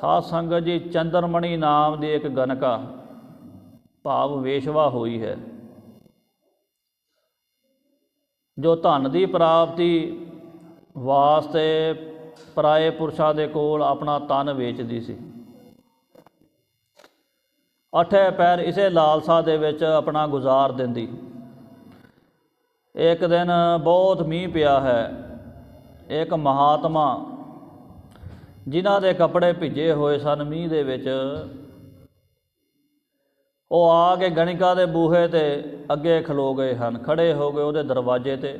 ਸਾਧ ਸੰਗਤ ਜੀ, ਚੰਦਰਮਣੀ ਨਾਮ ਦੀ ਇੱਕ ਗਨਕਾ ਭਾਵ ਵੇਸ਼ਵਾ ਹੋਈ ਹੈ। ਜੋ ਧਨ ਦੀ ਪ੍ਰਾਪਤੀ ਵਾਸਤੇ ਪਰਾਏ ਪੁਰਸ਼ਾਂ ਦੇ ਕੋਲ ਆਪਣਾ ਤਨ ਵੇਚਦੀ ਸੀ। ਅਠੇ ਪੈਰ ਇਸੇ ਲਾਲਸਾ ਦੇ ਵਿੱਚ ਆਪਣਾ ਗੁਜ਼ਾਰ ਦਿੰਦੀ। ਇੱਕ ਦਿਨ ਬਹੁਤ ਮੀਂਹ ਪਿਆ ਹੈ। ਇੱਕ ਮਹਾਤਮਾ ਜਿਨ੍ਹਾਂ ਦੇ ਕੱਪੜੇ ਭਿੱਜੇ ਹੋਏ ਸਨ ਮੀਂਹ ਦੇ ਵਿੱਚ, ਉਹ ਆ ਕੇ ਗਣਿਕਾ ਦੇ ਬੂਹੇ ਤੇ ਅੱਗੇ ਖਲੋ ਗਏ ਹਨ, ਖੜੇ ਹੋ ਗਏ ਉਹਦੇ ਦਰਵਾਜ਼ੇ ਤੇ।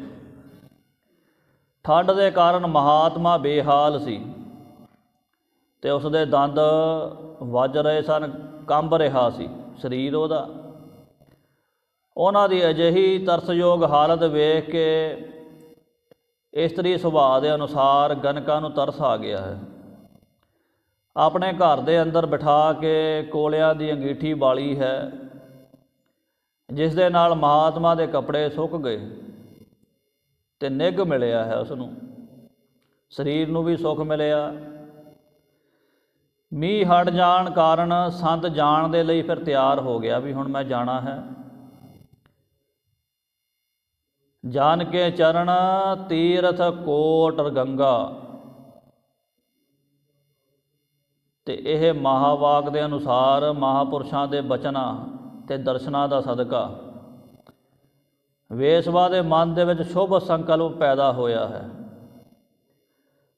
ਠੰਡ ਦੇ ਕਾਰਨ ਮਹਾਤਮਾ ਬੇਹਾਲ ਸੀ ਤੇ ਉਸ ਦੇ ਦੰਦ ਵੱਜ ਰਹੇ ਸਨ, ਕੰਬ ਰਿਹਾ ਸੀ ਸਰੀਰ ਉਹਦਾ। ਉਹਨਾਂ ਦੀ ਅਜਿਹੀ ਤਰਸਯੋਗ ਹਾਲਤ ਵੇਖ ਕੇ ਇਸਤਰੀ ਸੁਭਾਅ ਦੇ ਅਨੁਸਾਰ ਗਨਕਾ ਨੂੰ ਤਰਸ ਆ ਗਿਆ ਹੈ। ਆਪਣੇ ਘਰ ਦੇ ਅੰਦਰ ਬਿਠਾ ਕੇ ਕੋਲਿਆਂ ਦੀ ਅੰਗੀਠੀ ਬਾਲੀ ਹੈ, ਜਿਸ ਦੇ ਨਾਲ ਮਹਾਤਮਾ ਦੇ ਕੱਪੜੇ ਸੁੱਕ ਗਏ ਤੇ ਨਿੱਘ ਮਿਲਿਆ ਹੈ ਉਸ ਨੂੰ ਸਰੀਰ ਨੂੰ ਵੀ ਸੁੱਖ ਮਿਲਿਆ। ਮੀਂਹ ਹਟ ਜਾਣ ਕਾਰਨ ਸੰਤ ਜਾਣ ਦੇ ਲਈ ਫਿਰ ਤਿਆਰ ਹੋ ਗਿਆ ਵੀ ਹੁਣ ਮੈਂ ਜਾਣਾ ਹੈ। ਜਾਨ ਕੇ ਚਰਨ ਤੀਰਥ ਕੋਟ ਗੰਗਾ। ਤੇ ਇਹ ਮਹਾਵਾਕ ਦੇ ਅਨੁਸਾਰ ਮਹਾਪੁਰਸ਼ਾਂ ਦੇ ਬਚਨਾਂ ਤੇ ਦਰਸ਼ਨਾਂ ਦਾ ਸਦਕਾ। ਵੇਸਵਾ ਦੇ ਮਨ ਦੇ ਵਿੱਚ ਸ਼ੁਭ ਸੰਕਲਪ ਪੈਦਾ ਹੋਇਆ ਹੈ।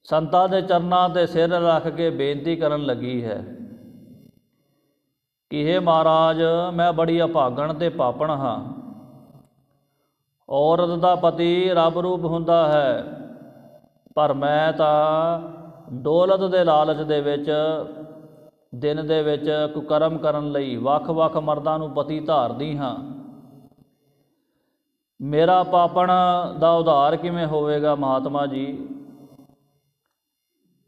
ਸੰਤਾਂ ਦੇ ਚਰਨਾਂ ਤੇ ਸਿਰ ਰੱਖ ਕੇ ਬੇਨਤੀ ਕਰਨ ਲੱਗੀ ਹੈ ਕਿ हे ਮਹਾਰਾਜ, ਮੈਂ ਬੜੀ ਅਭਾਗਣ ਤੇ ਪਾਪਣ ਹਾਂ। ਔਰਤ ਦਾ ਪਤੀ ਰੱਬ ਰੂਪ ਹੁੰਦਾ ਹੈ, ਪਰ ਮੈਂ ਤਾਂ ਦੌਲਤ ਦੇ ਲਾਲਚ ਦੇ ਵਿੱਚ, ਦਿਨ ਦੇ ਵਿੱਚ ਕੁਕਰਮ ਕਰਨ ਲਈ ਵੱਖ-ਵੱਖ ਮਰਦਾਂ ਨੂੰ ਪਤੀ ਧਾਰਦੀ ਹਾਂ। ਮੇਰਾ ਪਾਪਣ ਦਾ ਉਧਾਰ ਕਿਵੇਂ ਹੋਵੇਗਾ ਮਹਾਤਮਾ ਜੀ?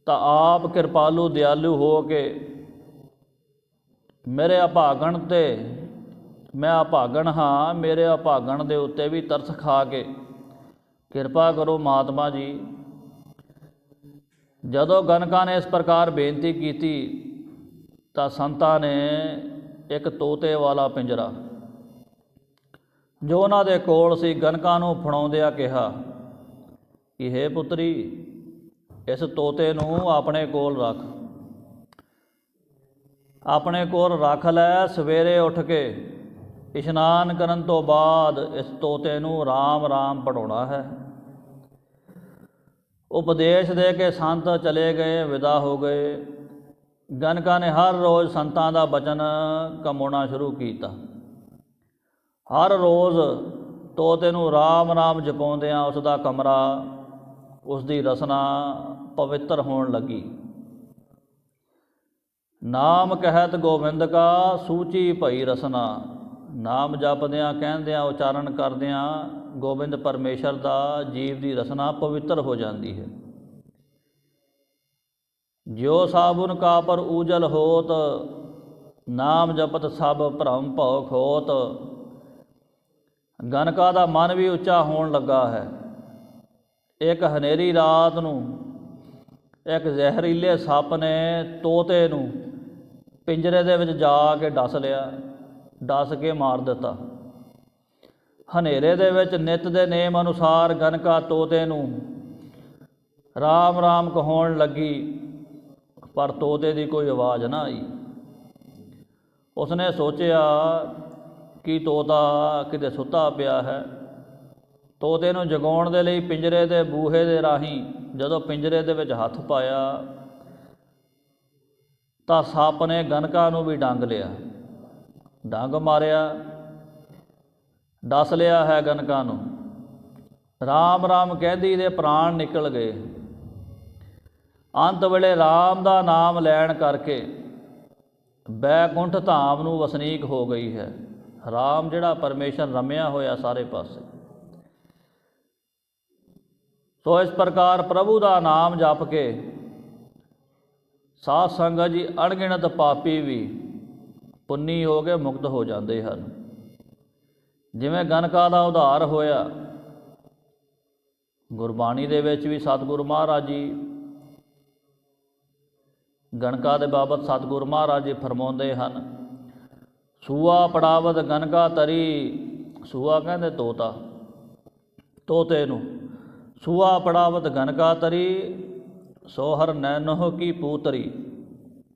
ਤਾਂ ਆਪ ਕਿਰਪਾਲੂ ਦਿਆਲੂ ਹੋ ਕੇ ਮੇਰੇ ਅਭਾਗਣ ਤੇ, ਮੈਂ ਅਭਾਗਣ ਹਾਂ, ਮੇਰੇ ਅਭਾਗਣ ਦੇ ਉੱਤੇ ਵੀ ਤਰਸ ਖਾ ਕੇ। ਕਿਰਪਾ ਕਰੋ ਮਹਾਤਮਾ ਜੀ। ਜਦੋਂ ਗਨਕਾ ਨੇ ਇਸ ਪ੍ਰਕਾਰ ਬੇਨਤੀ ਕੀਤੀ, ਤਾਂ ਸੰਤਾਂ ਨੇ ਇੱਕ ਤੋਤੇ ਵਾਲਾ ਪਿੰਜਰਾ, ਜੋ ਉਹਨਾਂ ਦੇ ਕੋਲ ਸੀ, ਗਨਕਾ ਨੂੰ ਫੜਾਉਂਦਿਆਂ ਕਿਹਾ, ਕਿ हे ਪੁੱਤਰੀ, ਇਸ ਤੋਤੇ ਨੂੰ ਆਪਣੇ ਕੋਲ ਰੱਖ। ਆਪਣੇ ਕੋਲ ਰੱਖ ਲੈ, ਸਵੇਰੇ ਉੱਠ ਕੇ। ਇਸ਼ਨਾਨ ਕਰਨ ਤੋਂ ਬਾਅਦ ਇਸ ਤੋਤੇ ਨੂੰ ਰਾਮ ਰਾਮ ਪੜਾਉਣਾ ਹੈ। ਉਪਦੇਸ਼ ਦੇ ਕੇ ਸੰਤ ਚਲੇ ਗਏ, ਵਿਦਾ ਹੋ ਗਏ। ਗਨਕਾ ਨੇ ਹਰ ਰੋਜ਼ ਸੰਤਾਂ ਦਾ ਬਚਨ ਕਮਾਉਣਾ ਸ਼ੁਰੂ ਕੀਤਾ। ਹਰ ਰੋਜ਼ ਤੋਤੇ ਨੂੰ ਰਾਮ RAM ਜਪਾਉਂਦਿਆਂ ਉਸ ਦਾ ਕਮਰਾ, ਉਸ ਦੀ ਰਸਨਾ ਪਵਿੱਤਰ ਹੋਣ ਲੱਗੀ। ਨਾਮ ਕਹਿਤ ਗੋਬਿੰਦ ਕਾ ਸੂਚੀ ਭਈ ਰਸਨਾ। ਨਾਮ ਜਪਦਿਆਂ ਕਹਿੰਦਿਆਂ ਉਚਾਰਨ ਕਰਦਿਆਂ ਗੋਬਿੰਦ ਪਰਮੇਸ਼ਰ ਦਾ ਜੀਵ ਦੀ ਰਸਨਾ ਪਵਿੱਤਰ ਹੋ ਜਾਂਦੀ ਹੈ। ਜਿਉ ਸਾਬੁਨ ਕਾ ਪਰ ਊਜਲ ਹੋਤ, ਨਾਮ ਜਪਤ ਸਭ ਭ੍ਰਮ ਭਉ ਖੋਤ। ਗਨਕਾ ਦਾ ਮਨ ਵੀ ਉੱਚਾ ਹੋਣ ਲੱਗਾ ਹੈ। ਇੱਕ ਹਨੇਰੀ ਰਾਤ ਨੂੰ, ਇੱਕ ਜ਼ਹਿਰੀਲੇ ਸੱਪ ਨੇ ਤੋਤੇ ਨੂੰ ਪਿੰਜਰੇ ਦੇ ਵਿੱਚ ਜਾ ਕੇ ਡਸ ਲਿਆ। ਡਸ ਕੇ ਮਾਰ ਦਿੱਤਾ। ਹਨੇਰੇ ਦੇ ਵਿੱਚ ਨਿਤ ਦੇ ਨੇਮ ਅਨੁਸਾਰ ਗਨਕਾ ਤੋਤੇ ਨੂੰ ਰਾਮ ਰਾਮ ਕਹਾਉਣ ਲੱਗੀ, ਪਰ ਤੋਤੇ ਦੀ ਕੋਈ ਆਵਾਜ਼ ਨਾ ਆਈ। ਉਸਨੇ ਸੋਚਿਆ ਕਿ ਤੋਤਾ ਕਿਤੇ ਸੁੱਤਾ ਪਿਆ ਹੈ। ਤੋਤੇ ਨੂੰ ਜਗਾਉਣ ਦੇ ਲਈ ਪਿੰਜਰੇ ਦੇ ਬੂਹੇ ਦੇ ਰਾਹੀਂ ਜਦੋਂ ਪਿੰਜਰੇ ਦੇ ਵਿੱਚ ਹੱਥ ਪਾਇਆ, ਤਾਂ ਸੱਪ ਨੇ ਗਨਕਾ ਨੂੰ ਵੀ ਡੰਗ ਲਿਆ। ਡੰਗ ਮਾਰਿਆ, ਡਸ ਲਿਆ ਹੈ ਗਨਕਾ ਨੂੰ। ਰਾਮ ਰਾਮ ਕਹਿੰਦੀ ਦੇ ਪ੍ਰਾਣ ਨਿਕਲ ਗਏ। ਅੰਤ ਵੇਲੇ ਰਾਮ ਦਾ ਨਾਮ ਲੈਣ ਕਰਕੇ ਬੈਕੁੰਠ ਧਾਮ ਨੂੰ ਵਸਨੀਕ ਹੋ ਗਈ ਹੈ। ਰਾਮ ਜਿਹੜਾ ਪਰਮੇਸ਼ਰ ਰਮਿਆ ਹੋਇਆ ਸਾਰੇ ਪਾਸੇ। ਸੋ ਇਸ ਪ੍ਰਕਾਰ ਪ੍ਰਭੂ ਦਾ ਨਾਮ ਜਪ ਕੇ ਸਾਧ ਸੰਗਤ ਜੀ ਅਣਗਿਣਤ ਪਾਪੀ ਵੀ ਪੁੰਨੀ ਹੋ ਕੇ ਮੁਕਤ ਹੋ ਜਾਂਦੇ ਹਨ। ਜਿਵੇਂ ਗਨਕਾ ਦਾ ਉਧਾਰ ਹੋਇਆ, ਗੁਰਬਾਣੀ ਦੇ ਵਿੱਚ ਵੀ ਸਤਿਗੁਰੂ ਮਹਾਰਾਜ ਜੀ ਗਣਕਾ ਦੇ ਬਾਬਤ ਸਤਿਗੁਰੂ ਮਹਾਰਾਜ ਜੀ ਫਰਮਾਉਂਦੇ ਹਨ, ਸੂਆ ਪੜਾਵਤ ਗਨਕਾ ਤਰੀ, ਸੂਆ ਕਹਿੰਦੇ ਤੋਤਾ, ਤੋਤੇ ਨੂੰ, ਸੂਆ ਪੜਾਵਤ ਗਨਕਾ ਤਰੀ, ਸੋਹਰ ਨੈਨੋ ਕੀ ਪੂਤਰੀ।